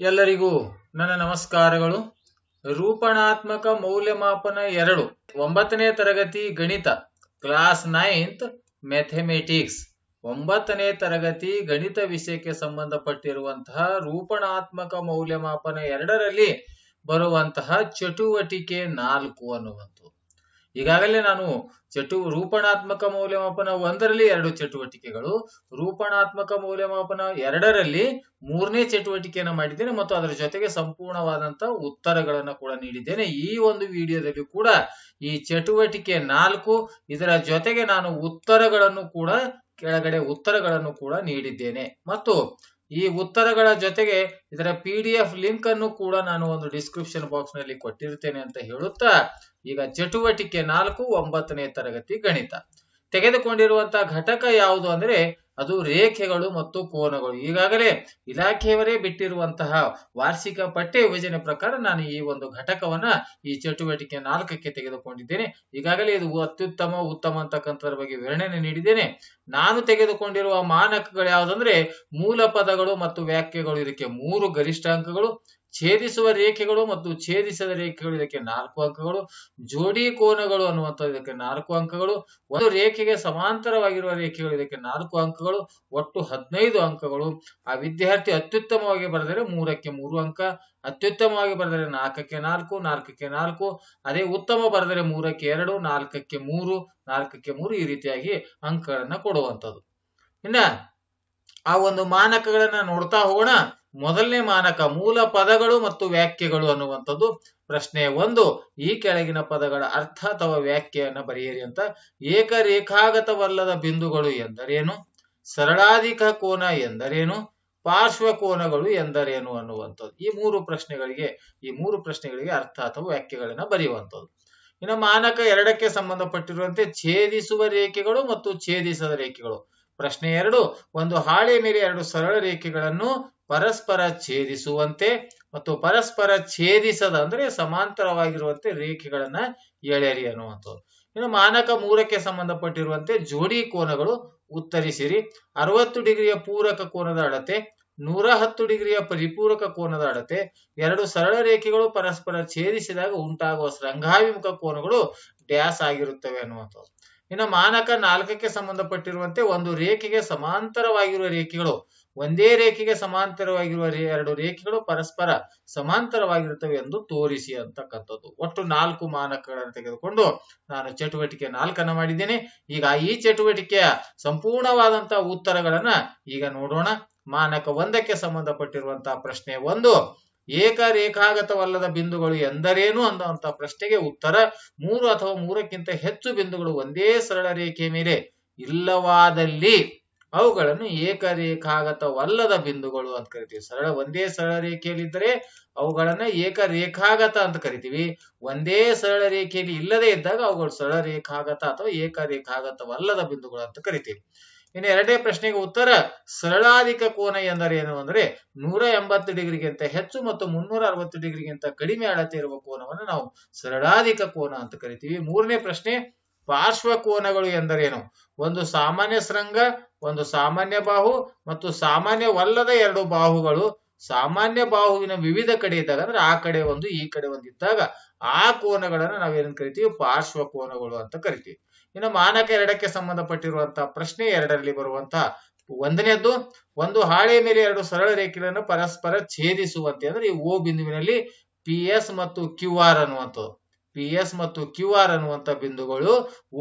ಎಲ್ಲರಿಗೂ ನನ್ನ ನಮಸ್ಕಾರಗಳು. ರೂಪಣಾತ್ಮಕ ಮೌಲ್ಯಮಾಪನ ಎರಡು, ಒಂಬತ್ತನೇ ತರಗತಿ ಗಣಿತ, ಕ್ಲಾಸ್ ನೈನ್ತ್, ಮ್ಯಾಥಮೆಟಿಕ್ಸ್. ಒಂಬತ್ತನೇ ತರಗತಿ ಗಣಿತ ವಿಷಯಕ್ಕೆ ಸಂಬಂಧಪಟ್ಟಿರುವಂತಹ ರೂಪಣಾತ್ಮಕ ಮೌಲ್ಯಮಾಪನ ಎರಡರಲ್ಲಿ ಬರುವಂತಹ ಚಟುವಟಿಕೆ ನಾಲ್ಕು ಅನ್ನುವಂಥದ್ದು. ಈಗಾಗಲೇ ನಾನು ಚಟು ರೂಪಣಾತ್ಮಕ ಮೌಲ್ಯಮಾಪನ ಒಂದರಲ್ಲಿ ಎರಡು ಚಟುವಟಿಕೆಗಳು, ರೂಪಣಾತ್ಮಕ ಮೌಲ್ಯಮಾಪನ ಎರಡರಲ್ಲಿ ಮೂರನೇ ಚಟುವಟಿಕೆಯನ್ನು ಮಾಡಿದ್ದೇನೆ ಮತ್ತು ಅದರ ಜೊತೆಗೆ ಸಂಪೂರ್ಣವಾದಂತಹ ಉತ್ತರಗಳನ್ನು ಕೂಡ ನೀಡಿದ್ದೇನೆ. ಈ ಒಂದು ವಿಡಿಯೋದಲ್ಲಿ ಕೂಡ ಈ ಚಟುವಟಿಕೆ ನಾಲ್ಕು, ಇದರ ಜೊತೆಗೆ ನಾನು ಉತ್ತರಗಳನ್ನು ಕೂಡ, ಕೆಳಗಡೆ ಉತ್ತರಗಳನ್ನು ಕೂಡ ನೀಡಿದ್ದೇನೆ. ಮತ್ತು ಈ ಉತ್ತರಗಳ ಜೊತೆಗೆ ಇದರ ಪಿ ಡಿ ಎಫ್ ಲಿಂಕ್ ಅನ್ನು ಕೂಡ ನಾನು ಒಂದು ಡಿಸ್ಕ್ರಿಪ್ಷನ್ ಬಾಕ್ಸ್ನಲ್ಲಿ ಕೊಟ್ಟಿರ್ತೇನೆ ಅಂತ ಹೇಳುತ್ತಾ ಈಗ ಚಟುವಟಿಕೆ ನಾಲ್ಕು, ಒಂಬತ್ತನೇ ತರಗತಿ ಗಣಿತ. ತೆಗೆದುಕೊಂಡಿರುವಂತಹ ಘಟಕ ಯಾವುದು ಅಂದ್ರೆ ಅದು ರೇಖೆಗಳು ಮತ್ತು ಕೋನಗಳು. ಈಗಾಗಲೇ ಇಲಾಖೆಯವರೇ ಬಿಟ್ಟಿರುವಂತಹ ವಾರ್ಷಿಕ ಪಠ್ಯ ಯೋಜನೆ ಪ್ರಕಾರ ನಾನು ಈ ಒಂದು ಘಟಕವನ್ನ ಈ ಚಟುವಟಿಕೆ ನಾಲ್ಕಕ್ಕೆ ತೆಗೆದುಕೊಂಡಿದ್ದೇನೆ. ಈಗಾಗಲೇ ಇದು ಅತ್ಯುತ್ತಮ, ಉತ್ತಮ ಅಂತಕ್ಕಂಥದ್ರ ಬಗ್ಗೆ ವಿವರಣೆ ನೀಡಿದ್ದೇನೆ. ನಾನು ತೆಗೆದುಕೊಂಡಿರುವ ಮಾನಕಗಳು ಯಾವುದಂದ್ರೆ ಮೂಲ ಪದಗಳು ಮತ್ತು ವ್ಯಾಖ್ಯೆಗಳು. ಇದಕ್ಕೆ ಮೂರು ಗರಿಷ್ಠ ಅಂಕಗಳು. ಛೇದಿಸುವ ರೇಖೆಗಳು ಮತ್ತು ಛೇದಿಸದ ರೇಖೆಗಳು, ಇದಕ್ಕೆ ನಾಲ್ಕು ಅಂಕಗಳು. ಜೋಡಿ ಕೋನಗಳು ಅನ್ನುವಂಥ ಇದಕ್ಕೆ ನಾಲ್ಕು ಅಂಕಗಳು. ಒಂದು ರೇಖೆಗೆ ಸಮಾಂತರವಾಗಿರುವ ರೇಖೆಗಳು, ಇದಕ್ಕೆ ನಾಲ್ಕು ಅಂಕಗಳು. ಒಟ್ಟು ಹದಿನೈದು ಅಂಕಗಳು. ಆ ವಿದ್ಯಾರ್ಥಿ ಅತ್ಯುತ್ತಮವಾಗಿ ಬರೆದರೆ ಮೂರಕ್ಕೆ ಮೂರು ಅಂಕ. ಅತ್ಯುತ್ತಮವಾಗಿ ಬರೆದರೆ ನಾಲ್ಕಕ್ಕೆ ನಾಲ್ಕು ನಾಲ್ಕಕ್ಕೆ ನಾಲ್ಕು. ಅದೇ ಉತ್ತಮ ಬರೆದರೆ ಮೂರಕ್ಕೆ ಎರಡು, ನಾಲ್ಕಕ್ಕೆ ಮೂರು. ನಾಲ್ಕಕ್ಕೆ ಮೂರು ಈ ರೀತಿಯಾಗಿ ಅಂಕಗಳನ್ನ ಕೊಡುವಂಥದ್ದು. ಇನ್ನ ಆ ಒಂದು ಮಾನಕಗಳನ್ನ ನೋಡ್ತಾ ಹೋಗೋಣ. ಮೊದಲನೇ ಮಾನಕ ಮೂಲ ಪದಗಳು ಮತ್ತು ವ್ಯಾಖ್ಯೆಗಳು ಅನ್ನುವಂಥದ್ದು ಪ್ರಶ್ನೆ ಒಂದು. ಈ ಕೆಳಗಿನ ಪದಗಳ ಅರ್ಥ ಅಥವಾ ವ್ಯಾಖ್ಯೆಯನ್ನು ಬರೆಯಿರಿ ಅಂತ. ಏಕರೇಖಾಗತವಲ್ಲದ ಬಿಂದುಗಳು ಎಂದರೇನು? ಸರಳಾಧಿಕ ಕೋನ ಎಂದರೇನು? ಪಾರ್ಶ್ವ ಕೋನಗಳು ಎಂದರೇನು ಅನ್ನುವಂಥದ್ದು. ಈ ಮೂರು ಪ್ರಶ್ನೆಗಳಿಗೆ, ಈ ಮೂರು ಪ್ರಶ್ನೆಗಳಿಗೆ ಅರ್ಥ ಅಥವಾ ವ್ಯಾಖ್ಯೆಗಳನ್ನ ಬರೆಯುವಂಥದ್ದು. ಇನ್ನು ಮಾನಕ ಎರಡಕ್ಕೆ ಸಂಬಂಧಪಟ್ಟಿರುವಂತೆ ಛೇದಿಸುವ ರೇಖೆಗಳು ಮತ್ತು ಛೇದಿಸದ ರೇಖೆಗಳು. ಪ್ರಶ್ನೆ ಎರಡು, ಒಂದು ಹಾಳೆ ಮೇಲೆ ಎರಡು ಸರಳ ರೇಖೆಗಳನ್ನು ಪರಸ್ಪರ ಛೇದಿಸುವಂತೆ ಮತ್ತು ಪರಸ್ಪರ ಛೇದಿಸದ ಅಂದ್ರೆ ಸಮಾಂತರವಾಗಿರುವಂತೆ ರೇಖೆಗಳನ್ನ ಎಳೆಯರಿ ಅನ್ನುವಂಥದ್ದು. ಇನ್ನು ಮಾನಕ ಮೂರಕ್ಕೆ ಸಂಬಂಧಪಟ್ಟಿರುವಂತೆ ಜೋಡಿ ಕೋನಗಳು ಉತ್ತರಿಸಿರಿ. ಅರವತ್ತು ಡಿಗ್ರಿಯ ಪೂರಕ ಕೋನದ ಅಳತೆ, ನೂರ ಹತ್ತು ಡಿಗ್ರಿಯ ಪರಿಪೂರಕ ಕೋನದ ಅಳತೆ, ಎರಡು ಸರಳ ರೇಖೆಗಳು ಪರಸ್ಪರ ಛೇದಿಸಿದಾಗ ಉಂಟಾಗುವ ಶೃಂಗಾಭಿಮುಖ ಕೋನಗಳು ಡ್ಯಾಸ್ ಆಗಿರುತ್ತವೆ ಅನ್ನುವಂಥದ್ದು. ಇನ್ನು ಮಾನಕ ನಾಲ್ಕಕ್ಕೆ ಸಂಬಂಧಪಟ್ಟಿರುವಂತೆ ಒಂದು ರೇಖೆಗೆ ಸಮಾಂತರವಾಗಿರುವ ರೇಖೆಗಳು ಒಂದೇ ರೇಖೆಗೆ ಸಮಾಂತರವಾಗಿರುವ ಎರಡು ರೇಖೆಗಳು ಪರಸ್ಪರ ಸಮಾಂತರವಾಗಿರುತ್ತವೆ ಎಂದು ತೋರಿಸಿ ಅಂತಕ್ಕಂಥದ್ದು. ಒಟ್ಟು ನಾಲ್ಕು ಮಾನಕಗಳನ್ನು ತೆಗೆದುಕೊಂಡು ನಾನು ಚಟುವಟಿಕೆ ನಾಲ್ಕನ್ನು ಮಾಡಿದ್ದೇನೆ. ಈಗ ಈ ಚಟುವಟಿಕೆಯ ಸಂಪೂರ್ಣವಾದಂತಹ ಉತ್ತರಗಳನ್ನ ಈಗ ನೋಡೋಣ. ಮಾನಕ ಒಂದಕ್ಕೆ ಸಂಬಂಧಪಟ್ಟಿರುವಂತಹ ಪ್ರಶ್ನೆ ಒಂದು, ಏಕರೇಖಾಗತವಲ್ಲದ ಬಿಂದುಗಳು ಎಂದರೇನು ಅನ್ನುವಂತಹ ಪ್ರಶ್ನೆಗೆ ಉತ್ತರ, ಮೂರು ಅಥವಾ ಮೂರಕ್ಕಿಂತ ಹೆಚ್ಚು ಬಿಂದುಗಳು ಒಂದೇ ಸರಳ ರೇಖೆಯ ಮೇಲೆ ಇಲ್ಲವಾದಲ್ಲಿ ಅವುಗಳನ್ನು ಏಕರೇಖಾಗತವಲ್ಲದ ಬಿಂದುಗಳು ಅಂತ ಕರಿತೀವಿ. ಸರಳ, ಒಂದೇ ಸರಳ ರೇಖೆಯಲ್ಲಿದ್ದರೆ ಅವುಗಳನ್ನ ಏಕರೇಖಾಗತ ಅಂತ ಕರಿತೀವಿ. ಒಂದೇ ಸರಳ ರೇಖೆಯಲ್ಲಿ ಇಲ್ಲದೆ ಇದ್ದಾಗ ಅವುಗಳು ಸರಳ ರೇಖಾಗತ ಅಥವಾ ಏಕರೇಖಾಗತವಲ್ಲದ ಬಿಂದುಗಳು ಅಂತ ಕರಿತೀವಿ. ಇನ್ನು ಎರಡನೇ ಪ್ರಶ್ನೆಗೆ ಉತ್ತರ, ಸರಳಾಧಿಕ ಕೋನ ಎಂದರೇನು ಅಂದ್ರೆ ನೂರ ಎಂಬತ್ತು ಡಿಗ್ರಿಗಿಂತ ಹೆಚ್ಚು ಮತ್ತು ಮುನ್ನೂರ ಅರವತ್ತು ಡಿಗ್ರಿಗಿಂತ ಕಡಿಮೆ ಅಳತೆ ಇರುವ ಕೋನವನ್ನು ನಾವು ಸರಳಾಧಿಕ ಕೋನ ಅಂತ ಕರಿತೀವಿ. ಮೂರನೇ ಪ್ರಶ್ನೆ ಪಾರ್ಶ್ವ ಕೋನಗಳು ಎಂದರೇನು? ಒಂದು ಸಾಮಾನ್ಯ ಶೃಂಗ, ಒಂದು ಸಾಮಾನ್ಯ ಬಾಹು ಮತ್ತು ಸಾಮಾನ್ಯವಲ್ಲದ ಎರಡು ಬಾಹುಗಳು ಸಾಮಾನ್ಯ ಬಾಹುವಿನ ವಿವಿಧ ಕಡೆ ಇದ್ದಾಗ ಅಂದ್ರೆ ಆ ಕಡೆ ಒಂದು, ಈ ಕಡೆ ಒಂದು ಇದ್ದಾಗ ಆ ಕೋನಗಳನ್ನು ನಾವೇನು ಕರಿತೀವಿ? ಪಾರ್ಶ್ವ ಕೋನಗಳು ಅಂತ ಕರಿತೀವಿ. ಇನ್ನು ಮಾನಕ ಎರಡಕ್ಕೆ ಸಂಬಂಧಪಟ್ಟಿರುವಂತಹ ಪ್ರಶ್ನೆ ಎರಡರಲ್ಲಿ ಬರುವಂತಹ ಒಂದನೇದ್ದು, ಒಂದು ಹಾಳೆ ಮೇಲೆ ಎರಡು ಸರಳ ರೇಖೆಗಳನ್ನು ಪರಸ್ಪರ ಛೇದಿಸುವಂತೆ ಅಂದ್ರೆ ಈ ಓ ಬಿಂದುವಿನಲ್ಲಿ ಪಿ ಎಸ್ ಮತ್ತು ಕ್ಯೂ ಆರ್ ಅನ್ನುವಂಥದ್ದು. ಪಿ ಎಸ್ ಮತ್ತು ಕ್ಯೂ ಆರ್ ಅನ್ನುವಂತ ಬಿಂದುಗಳು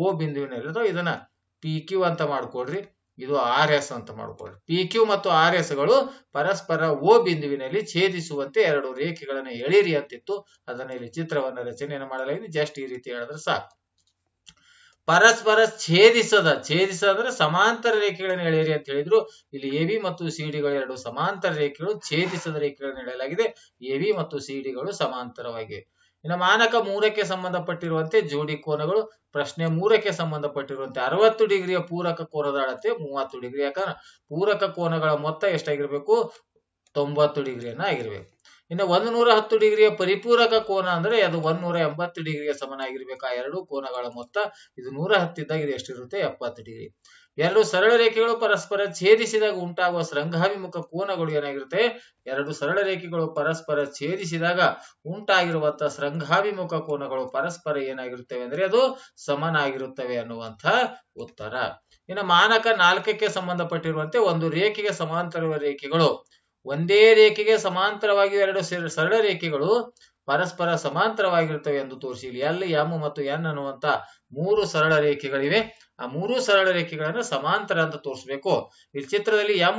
ಓ ಬಿಂದುವಿನಲ್ಲಿ ಇದನ್ನ ಪಿ ಕ್ಯೂ ಅಂತ ಮಾಡ್ಕೊಡ್ರಿ. ಇದು ಆರ್ ಎಸ್ ಅಂತ ಮಾಡ್ಕೊಳ್ರಿ ಪಿ ಕ್ಯೂ ಮತ್ತು ಆರ್ ಎಸ್ಗಳು ಪರಸ್ಪರ ಓ ಬಿಂದುವಿನಲ್ಲಿ ಛೇದಿಸುವಂತೆ ಎರಡು ರೇಖೆಗಳನ್ನು ಎಳಿರಿ ಅಂತಿತ್ತು. ಅದನ್ನ ಇಲ್ಲಿ ಚಿತ್ರವನ್ನ ರಚನೆಯನ್ನು ಮಾಡಲಾಗಿದೆ ಜಸ್ಟ್ ಈ ರೀತಿ ಹೇಳಿದ್ರೆ ಸಾಕು. ಪರಸ್ಪರ ಛೇದಿಸದ ಛೇದಿಸದ ಅಂದ್ರೆ ಸಮಾಂತರ ರೇಖೆಗಳನ್ನು ಎಳೆಯಿರಿ ಅಂತ ಹೇಳಿದ್ರು. ಇಲ್ಲಿ ಎ ಬಿ ಮತ್ತು ಸಿ ಡಿಗಳು ಎರಡು ಸಮಾಂತರ ರೇಖೆಗಳು ಛೇದಿಸದ ರೇಖೆಗಳನ್ನು ಎಳೆಯಲಾಗಿದೆ. ಎ ಬಿ ಮತ್ತು ಸಿ ಡಿಗಳು ಸಮಾಂತರವಾಗಿವೆ ಇನ್ನು ಮಾನಕ ಮೂರಕ್ಕೆ ಸಂಬಂಧಪಟ್ಟಿರುವಂತೆ ಜೋಡಿ ಕೋನಗಳು ಪ್ರಶ್ನೆ ಮೂರಕ್ಕೆ ಸಂಬಂಧಪಟ್ಟಿರುವಂತೆ ಅರವತ್ತು ಡಿಗ್ರಿಯ ಪೂರಕ ಕೋನದ ಅಳತೆ ಮೂವತ್ತು ಡಿಗ್ರಿ. ಯಾಕಂದ್ರೆ ಪೂರಕ ಕೋನಗಳ ಮೊತ್ತ ಎಷ್ಟಾಗಿರ್ಬೇಕು? ತೊಂಬತ್ತು ಡಿಗ್ರಿಯನ್ನ ಆಗಿರ್ಬೇಕು. ಇನ್ನು ಒಂದು ನೂರ ಹತ್ತು ಡಿಗ್ರಿಯ ಪರಿಪೂರಕ ಕೋನ ಅಂದ್ರೆ ಅದು ಒಂದ್ ನೂರ ಎಂಬತ್ತು ಡಿಗ್ರಿಯ ಸಮನಾಗಿರ್ಬೇಕು. ಆ ಎರಡು ಕೋನಗಳ ಮೊತ್ತ ಇದು ನೂರ ಹತ್ತಿದ್ದಾಗ ಇದು ಎಷ್ಟಿರುತ್ತೆ? ಎಪ್ಪತ್ತು ಡಿಗ್ರಿ. ಎರಡು ಸರಳ ರೇಖೆಗಳು ಪರಸ್ಪರ ಛೇದಿಸಿದಾಗ ಉಂಟಾಗುವ ಶೃಂಗಾಭಿಮುಖ ಕೋನಗಳು ಏನಾಗಿರುತ್ತೆ? ಎರಡು ಸರಳ ರೇಖೆಗಳು ಪರಸ್ಪರ ಛೇದಿಸಿದಾಗ ಉಂಟಾಗಿರುವಂತಹ ಶೃಂಗಾಭಿಮುಖ ಕೋನಗಳು ಪರಸ್ಪರ ಏನಾಗಿರುತ್ತವೆ ಅಂದ್ರೆ ಅದು ಸಮನಾಗಿರುತ್ತವೆ ಅನ್ನುವಂಥ ಉತ್ತರ. ಇನ್ನು ಮಾನಕ ನಾಲ್ಕಕ್ಕೆ ಸಂಬಂಧಪಟ್ಟಿರುವಂತೆ ಒಂದು ರೇಖೆಗೆ ಸಮಾಂತರವ ರೇಖೆಗಳು ಒಂದೇ ರೇಖೆಗೆ ಸಮಾಂತರವಾಗಿ ಎರಡು ಸರಳ ರೇಖೆಗಳು ಪರಸ್ಪರ ಸಮಾಂತರವಾಗಿರುತ್ತವೆ ಎಂದು ತೋರಿಸಿ. ಇಲ್ಲಿ ಎಲ್ ಎಂ ಮತ್ತು ಎನ್ ಅನ್ನುವಂತ ಮೂರು ಸರಳ ರೇಖೆಗಳಿವೆ. ಆ ಮೂರು ಸರಳ ರೇಖೆಗಳನ್ನು ಸಮಾಂತರ ಅಂತ ತೋರಿಸ್ಬೇಕು. ಈ ಚಿತ್ರದಲ್ಲಿ ಎಂ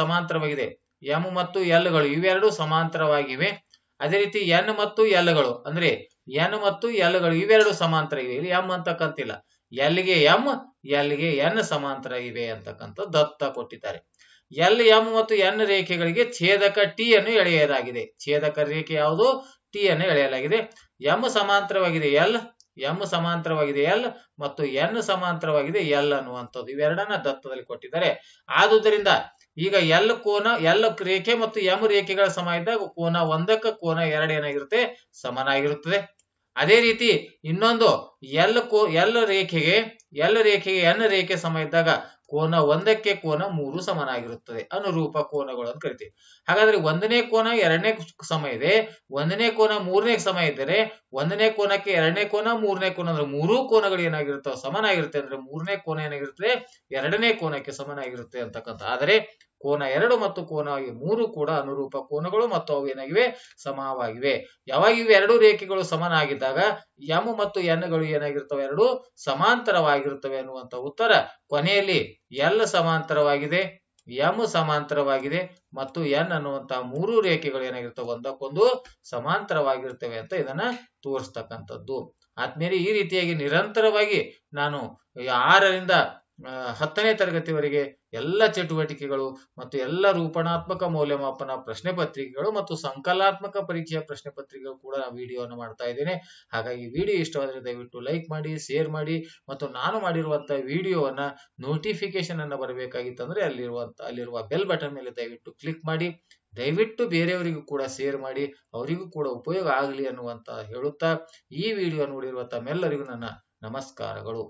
ಸಮಾಂತರವಾಗಿದೆ. ಎಂ ಮತ್ತು ಎಲ್ಗಳು ಇವೆರಡು ಸಮಾಂತರವಾಗಿವೆ. ಅದೇ ರೀತಿ ಎನ್ ಮತ್ತು ಎಲ್ಗಳು ಅಂದ್ರೆ ಎನ್ ಮತ್ತು ಎಲ್ಗಳು ಇವೆರಡು ಸಮಾಂತರ ಇವೆ. ಇಲ್ಲಿ ಎಂ ಅಂತಕ್ಕಂತಿಲ್ಲ. ಎಲ್ಗೆ ಎಂ ಎಲ್ಗೆ ಎನ್ ಸಮಾಂತರ ಇವೆ ಅಂತಕ್ಕಂಥ ದತ್ತ ಕೊಟ್ಟಿದ್ದಾರೆ. ಎಲ್ ಎಂ ಮತ್ತು ಎನ್ ರೇಖೆಗಳಿಗೆ ಛೇದಕ ಟಿ ಅನ್ನು ಎಳೆಯಲಾಗಿದೆ. ಛೇದಕ ರೇಖೆ ಯಾವುದು? ಟಿ ಅನ್ನು ಎಳೆಯಲಾಗಿದೆ. ಎಂ ಸಮಾಂತರವಾಗಿದೆ ಎಲ್, ಎಂ ಸಮಾಂತರವಾಗಿದೆ ಎಲ್ ಮತ್ತು ಎನ್ ಸಮಾಂತರವಾಗಿದೆ ಎಲ್ ಅನ್ನುವಂಥದ್ದು. ಇವೆರಡನ್ನ ದತ್ತದಲ್ಲಿ ಕೊಟ್ಟಿದ್ದಾರೆ. ಆದುದರಿಂದ ಈಗ ಎಲ್ ಕೋನ, ಎಲ್ ರೇಖೆ ಮತ್ತು ಎಂ ರೇಖೆಗಳ ಸಮ ಇದ್ದಾಗ ಕೋನ ಒಂದಕ್ಕ ಕೋನ ಎರಡು ಏನಾಗಿರುತ್ತೆ? ಸಮನಾಗಿರುತ್ತದೆ. ಅದೇ ರೀತಿ ಇನ್ನೊಂದು ಎಲ್ ಕೋ, ಎಲ್ ರೇಖೆಗೆ ಎಲ್ ರೇಖೆಗೆ ಎನ್ ರೇಖೆ ಸಮ ಇದ್ದಾಗ ಕೋನ ಒಂದಕ್ಕೆ ಕೋನ ಮೂರು ಸಮನಾಗಿರುತ್ತದೆ. ಅನುರೂಪ ಕೋನಗಳು ಅಂತ ಕರಿತೀವಿ. ಹಾಗಾದ್ರೆ ಒಂದನೇ ಕೋನ ಎರಡನೇ ಸಮ ಇದೆ. ಒಂದನೇ ಕೋನ ಮೂರನೇ ಸಮ ಇದ್ದರೆ ಒಂದನೇ ಕೋನಕ್ಕೆ ಎರಡನೇ ಕೋನ, ಮೂರನೇ ಕೋನ ಅಂದ್ರೆ ಮೂರೂ ಕೋನಗಳು ಏನಾಗಿರುತ್ತವೆ ಸಮನಾಗಿರುತ್ತೆ. ಅಂದ್ರೆ ಮೂರನೇ ಕೋನ ಏನಾಗಿರುತ್ತೆ? ಎರಡನೇ ಕೋನಕ್ಕೆ ಸಮನಾಗಿರುತ್ತೆ ಅಂತಕ್ಕಂಥ. ಆದರೆ ಕೋನ ಎರಡು ಮತ್ತು ಕೋನ ಮೂರು ಕೂಡ ಅನುರೂಪ ಕೋನಗಳು ಮತ್ತು ಅವು ಏನಾಗಿವೆ? ಸಮವಾಗಿವೆ. ಯಾವಾಗ ಇವು ಎರಡು ರೇಖೆಗಳು ಸಮನಾಗಿದ್ದಾಗ ಎಂ ಮತ್ತು ಎನ್ಗಳು ಏನಾಗಿರ್ತವೆ? ಎರಡು ಸಮಾಂತರವಾಗಿರುತ್ತವೆ ಅನ್ನುವಂತ ಉತ್ತರ ಕೊನೆಯಲ್ಲಿ ಎಲ್ ಸಮಾಂತರವಾಗಿದೆ ಎಂ ಸಮಾಂತರವಾಗಿದೆ ಮತ್ತು ಎನ್ ಅನ್ನುವಂತಹ ಮೂರು ರೇಖೆಗಳು ಏನಾಗಿರ್ತವೆ? ಒಂದಕ್ಕೊಂದು ಸಮಾಂತರವಾಗಿರ್ತವೆ ಅಂತ ಇದನ್ನ ತೋರಿಸ್ತಕ್ಕಂಥದ್ದು. ಆದ್ಮೇಲೆ ಈ ರೀತಿಯಾಗಿ ನಿರಂತರವಾಗಿ ನಾನು ಆರರಿಂದ ಹತ್ತನೇ ತರಗತಿವರೆಗೆ ಎಲ್ಲ ಚಟುವಟಿಕೆಗಳು ಮತ್ತು ಎಲ್ಲ ರೂಪಣಾತ್ಮಕ ಮೌಲ್ಯಮಾಪನ ಪ್ರಶ್ನೆ ಪತ್ರಿಕೆಗಳು ಮತ್ತು ಸಂಕಲಾತ್ಮಕ ಪರೀಕ್ಷೆಯ ಪ್ರಶ್ನೆ ಪತ್ರಿಕೆಗಳು ಕೂಡ ನಾನು ವಿಡಿಯೋವನ್ನು ಮಾಡ್ತಾ ಇದ್ದೇನೆ. ಹಾಗಾಗಿ ವಿಡಿಯೋ ಇಷ್ಟವಾದರೆ ದಯವಿಟ್ಟು ಲೈಕ್ ಮಾಡಿ, ಶೇರ್ ಮಾಡಿ ಮತ್ತು ನಾನು ಮಾಡಿರುವಂತಹ ವಿಡಿಯೋವನ್ನ ನೋಟಿಫಿಕೇಶನ್ ಅನ್ನ ಬರಬೇಕಾಗಿತ್ತಂದ್ರೆ ಅಲ್ಲಿರುವಂತ ಅಲ್ಲಿರುವ ಬೆಲ್ ಬಟನ್ ಮೇಲೆ ದಯವಿಟ್ಟು ಕ್ಲಿಕ್ ಮಾಡಿ, ದಯವಿಟ್ಟು ಬೇರೆಯವರಿಗೂ ಕೂಡ ಶೇರ್ ಮಾಡಿ, ಅವರಿಗೂ ಕೂಡ ಉಪಯೋಗ ಆಗಲಿ ಅನ್ನುವಂತ ಹೇಳುತ್ತಾ ಈ ವಿಡಿಯೋ ನೋಡಿರುವಂತ ತಮ್ಮೆಲ್ಲರಿಗೂ ನನ್ನ ನಮಸ್ಕಾರಗಳು.